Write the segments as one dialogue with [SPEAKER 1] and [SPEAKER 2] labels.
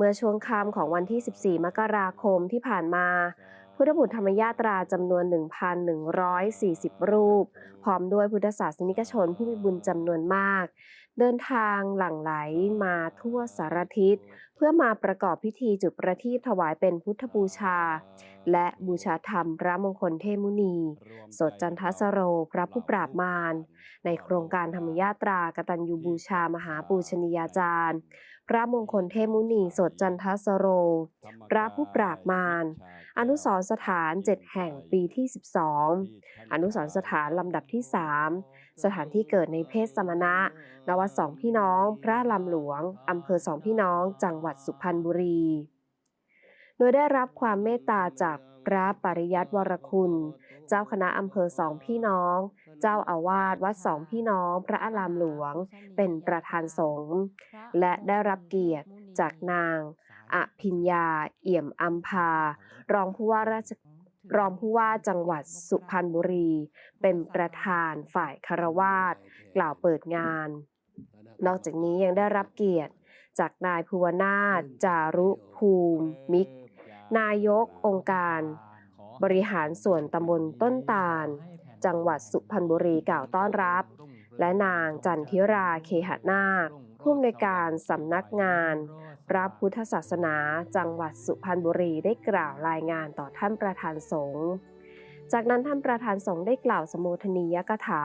[SPEAKER 1] เมื่อช่วงค่ำของวันที่ 14 มกราคมที่ผ่านมา พุทธบุตรธรรมยาตราจำนวน 1,140 รูป พร้อมด้วยพุทธศาสนิกชนผู้มีบุญจำนวนมาก เดินทางหลั่งไหลมาทั่วสารทิศ เพื่อมาประกอบพิธีจุดประทีปถวายเป็นพุทธบูชา และบูชาธรรมพระมงคลเทพมุนี สดจันทสโรพระผู้ปราบมาร ในโครงการธรรมยาตรากตัญญูบูชามหาปูชนียาจารย์ พระมงคลเทพมุนีสดจันทสโร พระผู้ปราบมาร อนุสรณ์สถาน7แห่งปีที่ 12 อนุสรณ์สถานลำดับที่ 3 สถานที่เกิดในเพศสมณะนวัดสองพี่น้อง พระลำหลวงอำเภอสองพี่น้อง จังหวัดสุพรรณบุรี โดยได้รับความเมตตาจากพระปริยัติวรคุณ เจ้าคณะอำเภอสองพี่น้อง เจ้าอาวาสวัดสองพี่น้อง พระอารามหลวง เป็นประธานสงฆ์และได้รับเกียรติจากนางอภิญญา เอี่ยมอัมพา รองผู้ว่าราชรองผู้ว่าจังหวัดสุพรรณบุรี เป็นประธานฝ่ายคารวาสกล่าวเปิดงาน นอกจากนี้ยังได้รับเกียรติจากนายภูวนาถจารุภูมิกนายกองค์การ บริหารส่วนตำบลต้นตาล จังหวัดสุพรรณบุรีกล่าวต้อนรับ และนางจันทิราเคหนาคผู้อำนวยการสำนักงาน พระพุทธศาสนาจังหวัดสุพรรณบุรีได้กล่าวรายงานต่อท่านประธานสงฆ์จากนั้นท่านประธานสงฆ์ได้กล่าวสมโภชนียกถา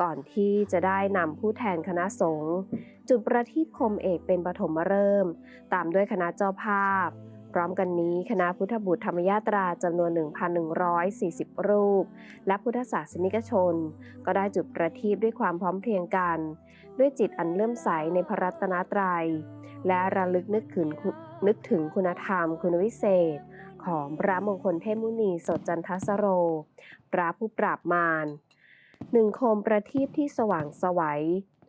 [SPEAKER 1] ก่อนที่จะได้นำผู้แทนคณะสงฆ์จุดประทีปคมเอกเป็นปฐมฤกษ์ตามด้วยคณะเจ้าภาพ พร้อมกันนี้คณะพุทธบุตรธรรมยาตราจำนวน 1,140 รูป และพุทธศาสนิกชน ก็ได้จุดประทีปด้วยความพร้อมเพรียงกัน ด้วยจิตอันเลื่อมใสในพระรัตนตรัย และระลึกนึกถึงคุณนึกถึงคุณธรรมคุณวิเศษ ของพระมงคลเทพมุนีสดจันทสโร พระผู้ปราบมารหนึ่งโคมประทีปที่สว่างสวัย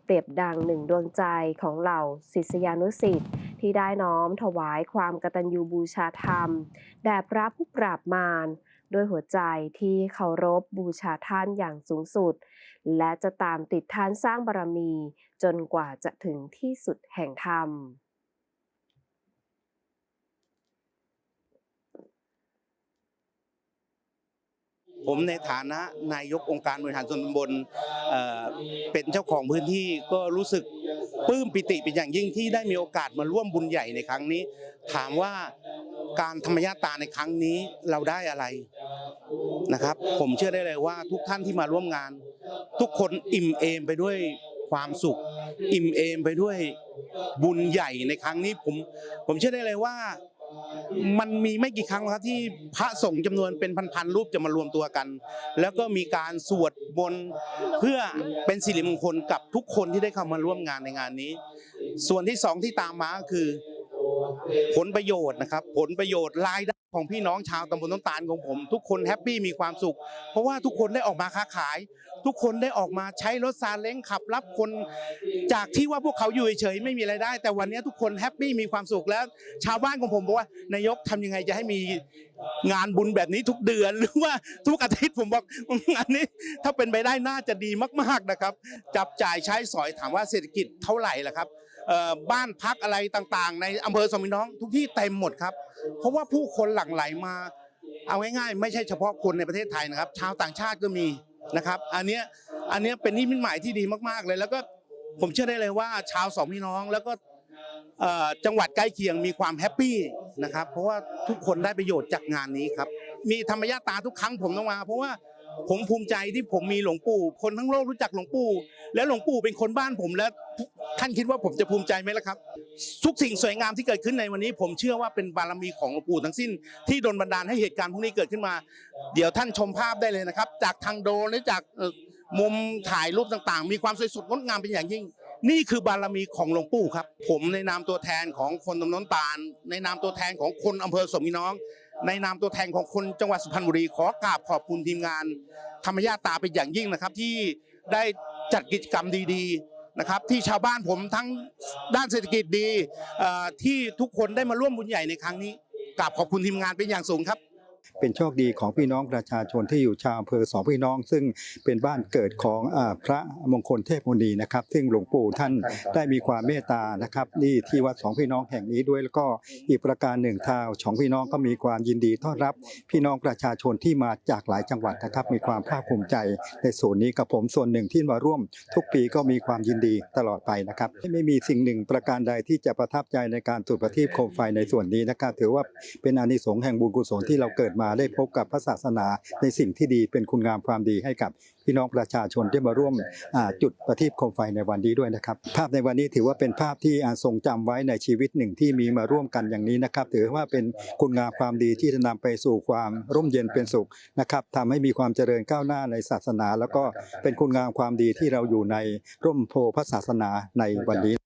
[SPEAKER 1] เปรียบดังหนึ่งดวงใจของเหล่าศิษยานุสิษย์ ที่ได้น้อมถวายความกตัญญูบูชาธรรม แด่พระผู้ปราบมารด้วยหัวใจที่เคารพบูชาท่านอย่างสูงสุด และจะตามติดท่านสร้างบารมี จนกว่าจะถึงที่สุดแห่งธรรม
[SPEAKER 2] ผมในฐานะนายกองค์การบริหารส่วนตำบลเเป็นเจ้าของพื้นที่ก็รู้สึก ปลื้มปิติเป็นอย่างยิ่งที่ได้มีโอกาสมาร่วมบุญใหญ่ในครั้งนี้ ถามว่าการธรรมญาตาในครั้งนี้เราได้อะไรนะครับ ผมเชื่อได้เลยว่าทุกท่านที่มาร่วมงาน ทุกคนอิ่มเอมไปด้วยความสุข อิ่มเอมไปด้วยบุญใหญ่ในครั้งนี้ผม ผมเชื่อได้เลยว่า มันมีไม่กี่ครั้งครับที่พระสงฆ์จำนวนเป็นพันๆรูปจะมารวมตัวกัน แล้วก็มีการสวดมนต์เพื่อเป็นสิริมงคลกับทุกคนที่ได้เข้ามาร่วมงานในงานนี้ ส่วนที่สองที่ตามมาก็คือ ผลประโยชน์นะครับ ผลประโยชน์รายได้ ของพี่น้องชาวตำบลต้นตาลของผม ทุกคนแฮปปี้มีความสุข เพราะว่าทุกคนได้ออกมาค้าขาย ทุกคนได้ออกมาใช้รถซาเล้งขับรับคน จากที่ว่าพวกเขาอยู่เฉยๆไม่มีรายได้ แต่วันนี้ทุกคนแฮปปี้มีความสุขแล้ว ชาวบ้านของผมบอกว่านายกทำยังไงจะให้มีงานบุญแบบนี้ทุกเดือนหรือว่าทุกอาทิตย์ผมบอกงานนี้ ถ้าเป็นไปได้น่าจะดีมากๆนะครับ จับจ่ายใช้สอยถามว่าเศรษฐกิจเท่าไหร่ล่ะครับ บ้านพักอะไรต่างๆ ในอำเภอสมิน้องทุกที่เต็มหมดครับ เพราะว่าผู้คนหลั่งไหลมา เอาง่ายๆ ไม่ใช่เฉพาะคนในประเทศไทยนะครับ ชาวต่างชาติก็มีนะครับ อันเนี้ยอันเนี้ยเป็นนิมิตหมายที่ดีมากๆเลย แล้วก็ผมเชื่อได้เลยว่าชาวสองพี่น้องแล้วก็จังหวัดใกล้เคียงมีความแฮปปี้นะครับ เพราะว่าทุกคนได้ประโยชน์จากงานนี้ครับ มีธรรมญาตาทุกครั้งผมต้องมา เพราะว่า ผมภูมิใจที่ผมมีหลวงปู่ คนทั้งโลกรู้จักหลวงปู่ แล้วหลวงปู่เป็นคนบ้านผมแล้วท่านคิดว่าผมจะภูมิใจไหมล่ะครับ ทุกสิ่งสวยงามที่เกิดขึ้นในวันนี้ ผมเชื่อว่าเป็นบารมีของหลวงปู่ทั้งสิ้น ที่ดลบันดาลให้เหตุการณ์พวกนี้เกิดขึ้นมา เดี๋ยวท่านชมภาพได้เลยนะครับ จากทางโดรนหรือจากมุมถ่ายรูปต่างๆ มีความสวยสดงดงามเป็นอย่างยิ่ง นี่คือบารมีของหลวงปู่ครับ ผมในนามตัวแทนของคนตำน้นตาล ในนามตัวแทนของคนอำเภอสมมีน้อง ในนามตัวแทนของคนจังหวัดสุพรรณบุรีขอกราบขอบคุณทีมงาน ธรรมญาตาเป็นอย่างยิ่งนะครับ ที่ได้จัดกิจกรรมดีๆนะครับ ที่ชาวบ้านผมทั้งด้านเศรษฐกิจดีที่ทุกคนได้มาร่วมบุญใหญ่ในครั้งนี้กราบขอบคุณทีมงานเป็นอย่างสูงครับ
[SPEAKER 3] เป็นโชคดีของพี่น้องประชาชนที่อยู่ชาวอำเภอสองพี่น้อง ซึ่งเป็นบ้านเกิดของพระมงคลเทพมุนีนะครับ ซึ่งหลวงปู่ท่านได้มีความเมตตานะครับนี่ที่วัดสองพี่น้องแห่งนี้ด้วยแล้วก็อีกประการหนึ่งทางสองพี่น้องก็มีความยินดีต้อนรับ พี่น้องประชาชนที่มาจากหลายจังหวัดนะครับ มีความภาคภูมิใจในส่วนนี้กับผมส่วนหนึ่งที่มาร่วม ทุกปีก็มีความยินดีตลอดไปนะครับ ไม่มีสิ่งหนึ่งประการใดที่จะประทับใจในการจุดประทีปโคมไฟในส่วนนี้นะครับ ถือว่าเป็นอานิสงส์แห่งบุญกุศลที่เราเกิดมาได้พบกับพระศาสนาในสิ่งที่ดีเป็นคุณงามความดีให้กับพี่น้องประชาชนที่มาร่วมอ่าจุดประทีปโคมไฟในวันนี้ด้วยนะครับ ภาพในวันนี้ถือว่าเป็นภาพที่อ่าทรงจำไว้ในชีวิตหนึ่งที่มีมาร่วมกันอย่างนี้นะครับ ถือว่าเป็นคุณงามความดีที่จะนำไปสู่ความร่มเย็นเป็นสุขนะครับทำให้มีความเจริญก้าวหน้าในศาสนา แล้วก็เป็นคุณงามความดีที่เราอยู่ในร่มโพธิ์พระศาสนาในวันนี้